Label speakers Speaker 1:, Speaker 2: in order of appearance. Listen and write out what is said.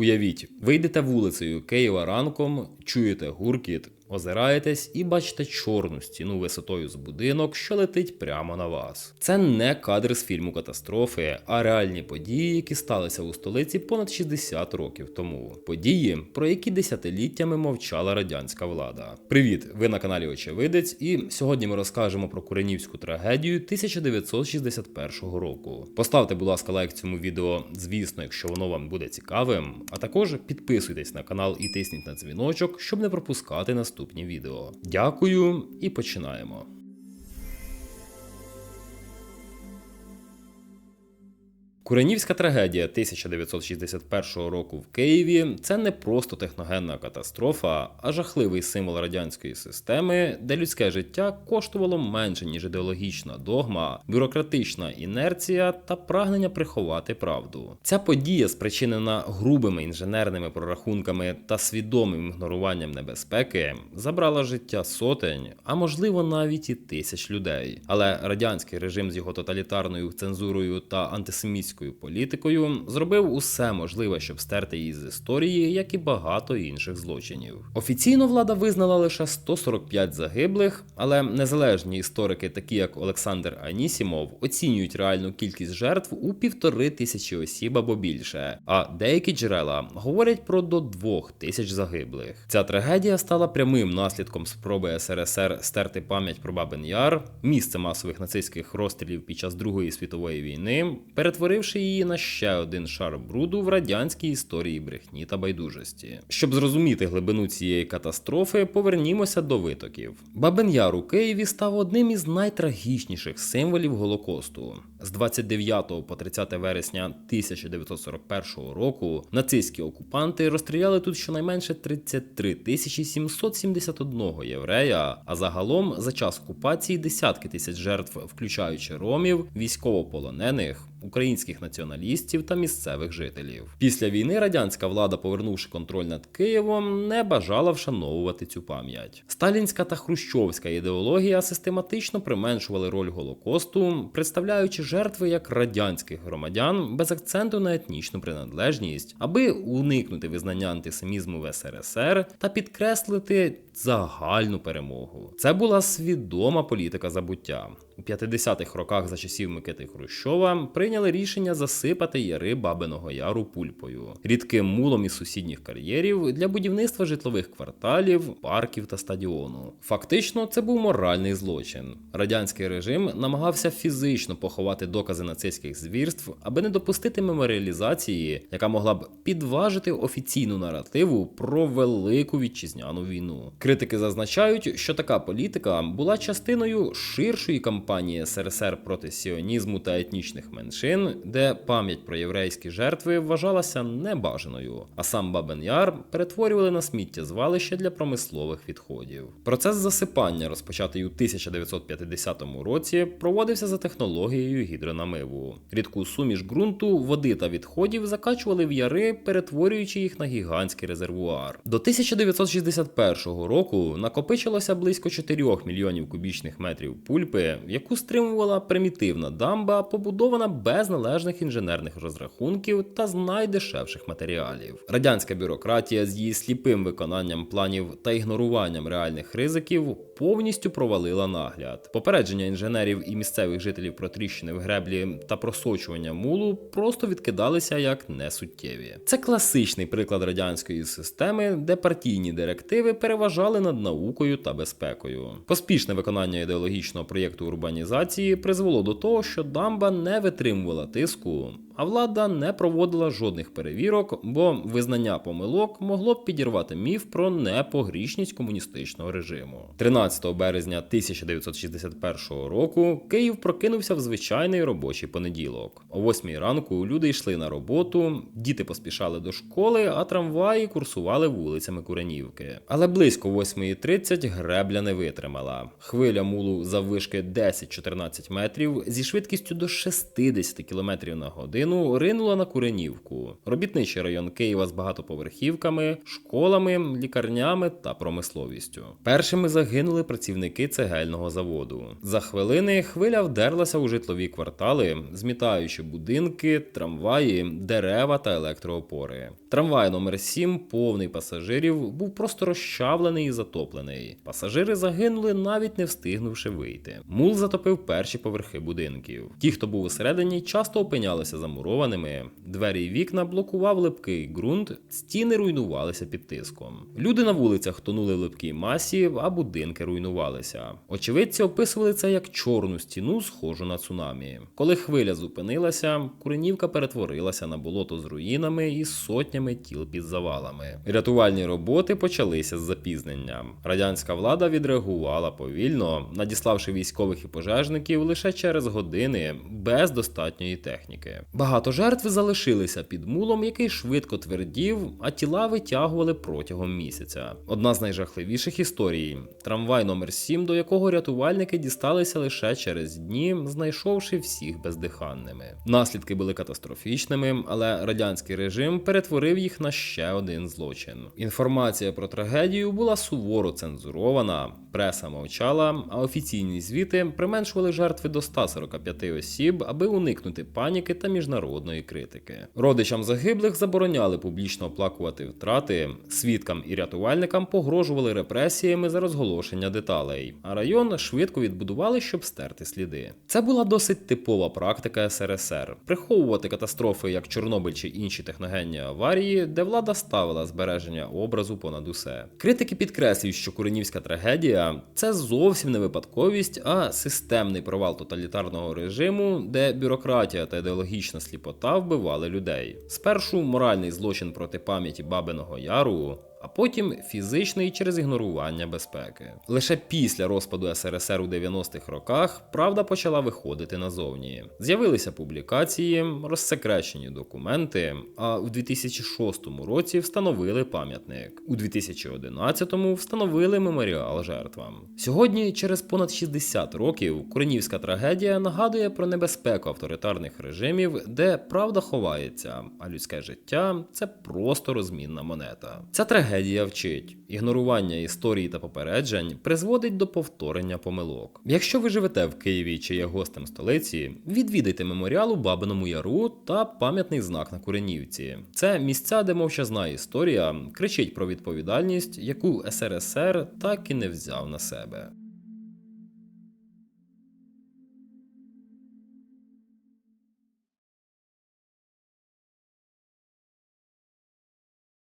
Speaker 1: Уявіть, ви йдете вулицею Києва ранком, чуєте гуркіт, озираєтесь і бачите чорну стіну висотою з будинок, що летить прямо на вас. Це не кадр з фільму катастрофи, а реальні події, які сталися у столиці понад 60 років тому. Події, про які десятиліттями мовчала радянська влада. Привіт! Ви на каналі Очевидець, і сьогодні ми розкажемо про Куренівську трагедію 1961 року. Поставте, будь ласка, лайк цьому відео, звісно, якщо воно вам буде цікавим. А також підписуйтесь на канал і тисніть на дзвіночок, щоб не пропускати наступні відео. Дякую і починаємо. Куренівська трагедія 1961 року в Києві це не просто техногенна катастрофа, а жахливий символ радянської системи, де людське життя коштувало менше, ніж ідеологічна догма, бюрократична інерція та прагнення приховати правду. Ця подія, спричинена грубими інженерними прорахунками та свідомим ігноруванням небезпеки, забрала життя сотень, а можливо навіть і тисяч людей. Але радянський режим з його тоталітарною цензурою та антисемітською політикою зробив усе можливе, щоб стерти її з історії, як і багато інших злочинів. Офіційно влада визнала лише 145 загиблих, але незалежні історики, такі як Олександр Анісімов, оцінюють реальну кількість жертв у півтори тисячі осіб або більше. А деякі джерела говорять про до двох тисяч загиблих. Ця трагедія стала прямим наслідком спроби СРСР стерти пам'ять про Бабин Яр, місце масових нацистських розстрілів під час Другої світової війни, перетворивши її на ще один шар бруду в радянській історії брехні та байдужості. Щоб зрозуміти глибину цієї катастрофи, повернімося до витоків. Бабин Яр у Києві став одним із найтрагічніших символів Голокосту. З 29 по 30 вересня 1941 року нацистські окупанти розстріляли тут щонайменше 33 тисячі 771 єврея, а загалом за час окупації десятки тисяч жертв, включаючи ромів, військовополонених, українських націоналістів та місцевих жителів. Після війни радянська влада, повернувши контроль над Києвом, не бажала вшановувати цю пам'ять. Сталінська та хрущовська ідеологія систематично применшували роль голокосту, представляючи жертви як радянських громадян без акценту на етнічну приналежність, аби уникнути визнання антисемізму в СРСР та підкреслити загальну перемогу. Це була свідома політика забуття. У 50-х роках за часів Микити Хрущова прийняли рішення засипати яри Бабиного Яру пульпою, рідким мулом із сусідніх кар'єрів для будівництва житлових кварталів, парків та стадіону. Фактично, це був моральний злочин. Радянський режим намагався фізично поховати докази нацистських звірств, аби не допустити меморіалізації, яка могла б підважити офіційну наративу про велику вітчизняну війну. Критики зазначають, що така політика була частиною ширшої кампанії СРСР проти сіонізму та етнічних меншин, де пам'ять про єврейські жертви вважалася небажаною, а сам Бабен Яр перетворювали на сміттєзвалище для промислових відходів. Процес засипання, розпочатий у 1950 році, проводився за технологією гідронамиву. Рідку суміш ґрунту, води та відходів закачували в яри, перетворюючи їх на гігантський резервуар. До 1961 року накопичилося близько 4 мільйонів кубічних метрів пульпи, яку стримувала примітивна дамба, побудована без належних інженерних розрахунків та з найдешевших матеріалів. Радянська бюрократія з її сліпим виконанням планів та ігноруванням реальних ризиків повністю провалила нагляд. Попередження інженерів і місцевих жителів про тріщини в греблі та просочування мулу просто відкидалися як несуттєві. Це класичний приклад радянської системи, де партійні директиви переважали над наукою та безпекою. Поспішне виконання ідеологічного проєкту урбанізації призвело до того, що дамба не витримувала тиску. А влада не проводила жодних перевірок, бо визнання помилок могло б підірвати міф про непогрішність комуністичного режиму. 13 березня 1961 року Київ прокинувся в звичайний робочий понеділок. О 8 ранку люди йшли на роботу, діти поспішали до школи, а трамваї курсували вулицями Куренівки. Але близько 8.30 гребля не витримала. Хвиля мулу заввишки 10-14 метрів зі швидкістю до 60 км на годину частину ринула на Куренівку, робітничий район Києва з багатоповерхівками, школами, лікарнями та промисловістю. Першими загинули працівники цегельного заводу. За хвилини хвиля вдерлася у житлові квартали, змітаючи будинки, трамваї, дерева та електроопори. Трамвай номер 7, повний пасажирів, був просто розчавлений і затоплений. Пасажири загинули, навіть не встигнувши вийти. Мул затопив перші поверхи будинків. Ті, хто був усередині, часто опинялися замурованими. Двері й вікна блокував липкий ґрунт, стіни руйнувалися під тиском. Люди на вулицях тонули в липкій масі, а будинки руйнувалися. Очевидці описували це як чорну стіну, схожу на цунамі. Коли хвиля зупинилася, Куренівка перетворилася на болото з руїнами і сотнями тіл під завалами. Рятувальні роботи почалися з запізненням. Радянська влада відреагувала повільно, надіславши військових і пожежників лише через години без достатньої техніки. Багато жертв залишилися під мулом, який швидко твердів, а тіла витягували протягом місяця. Одна з найжахливіших історій трамвай номер 7 до якого рятувальники дісталися лише через дні, знайшовши всіх бездиханними. Наслідки були катастрофічними, але радянський режим перетворив їх на ще один злочин. Інформація про трагедію була суворо цензурована, преса мовчала, а офіційні звіти применшували жертви до 145 осіб, аби уникнути паніки та міжнародної критики. Родичам загиблих забороняли публічно оплакувати втрати, свідкам і рятувальникам погрожували репресіями за розголошення деталей, а район швидко відбудували, щоб стерти сліди. Це була досить типова практика СРСР приховувати катастрофи як Чорнобиль чи інші техногенні аварії, де влада ставила збереження образу понад усе. Критики підкреслюють, що Куренівська трагедія це зовсім не випадковість, а системний провал тоталітарного режиму, де бюрократія та ідеологічна сліпота вбивали людей. Спершу моральний злочин проти пам'яті Бабиного Яру. А потім фізичний через ігнорування безпеки. Лише після розпаду СРСР у 90-х роках правда почала виходити назовні. З'явилися публікації, розсекречені документи. А у 2006 році встановили пам'ятник. У 2011-му встановили меморіал жертвам. Сьогодні, через понад 60 років, Куренівська трагедія нагадує про небезпеку авторитарних режимів, де правда ховається, а людське життя це просто розмінна монета. Ця трагедія вчить. Ігнорування історії та попереджень призводить до повторення помилок. Якщо ви живете в Києві чи є гостем столиці, відвідайте меморіал у Бабиному Яру та пам'ятний знак на Куренівці. Це місця, де мовчазна історія кричить про відповідальність, яку СРСР так і не взяв на себе.